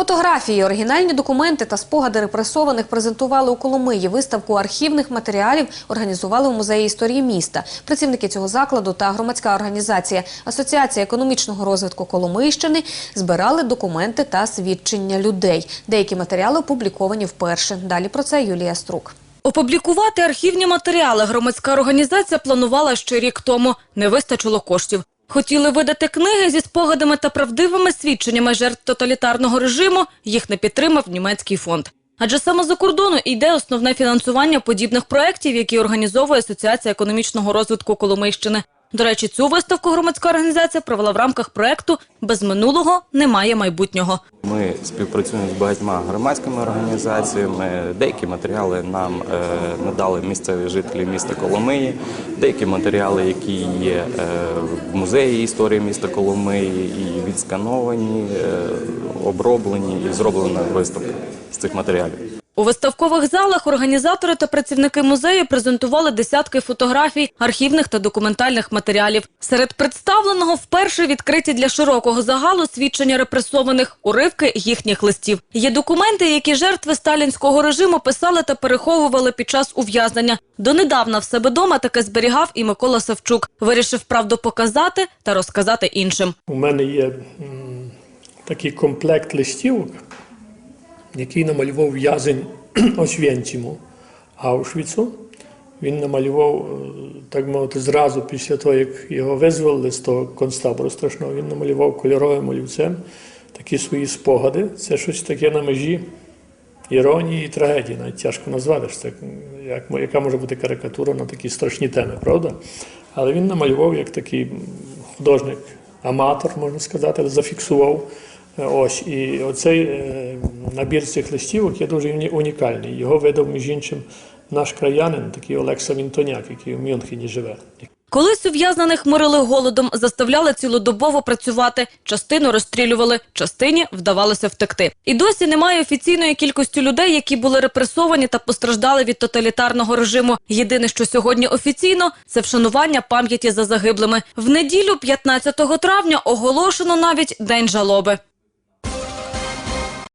Фотографії, оригінальні документи та спогади репресованих презентували у Коломиї. Виставку архівних матеріалів організували у музеї історії міста. Працівники цього закладу та громадська організація Асоціація економічного розвитку Коломийщини збирали документи та свідчення людей. Деякі матеріали опубліковані вперше. Далі про це Юлія Струк. Опублікувати архівні матеріали громадська організація планувала ще рік тому. Не вистачило коштів. Хотіли видати книги зі спогадами та правдивими свідченнями жертв тоталітарного режиму. Їх не підтримав німецький фонд. Адже саме за кордону йде основне фінансування подібних проєктів, які організовує Асоціація економічного розвитку Коломийщини. До речі, цю виставку громадська організація провела в рамках проєкту «Без минулого немає майбутнього». Ми співпрацюємо з багатьма громадськими організаціями. Деякі матеріали нам е, надали місцеві жителі міста Коломиї, деякі матеріали, які є е, в музеї історії міста Коломиї, і відскановані, е, оброблені і зроблена виставка з цих матеріалів. У виставкових залах організатори та працівники музею презентували десятки фотографій, архівних та документальних матеріалів. Серед представленого вперше відкриті для широкого загалу свідчення репресованих, уривки їхніх листів. Є документи, які жертви сталінського режиму писали та переховували під час ув'язнення. Донедавна в себе дома таке зберігав і Микола Савчук. Вирішив правду показати та розказати іншим. У мене є такий комплект листівок, який намалював в'язень Освєнціму Аушвіцу. Він намалював, е, так мовити, зразу після того, як його визволили з того концтабору страшного, він намалював кольоровим олівцем такі свої спогади. Це щось таке на межі іронії і трагедії, навіть тяжко назвати, що так, як, яка може бути карикатура на такі страшні теми, правда? Але він намалював як такий художник, аматор, можна сказати, зафіксував. Ось, і оцей е, набір цих листівок є дуже унікальний. Його видав, між іншим, наш краянин, такий Олег Савінтоняк, який в Мюнхені живе. Колись ув'язнених морили голодом, заставляли цілодобово працювати. Частину розстрілювали, частині вдавалося втекти. І досі немає офіційної кількості людей, які були репресовані та постраждали від тоталітарного режиму. Єдине, що сьогодні офіційно, це вшанування пам'яті за загиблими. В неділю, 15 травня, оголошено навіть день жалоби.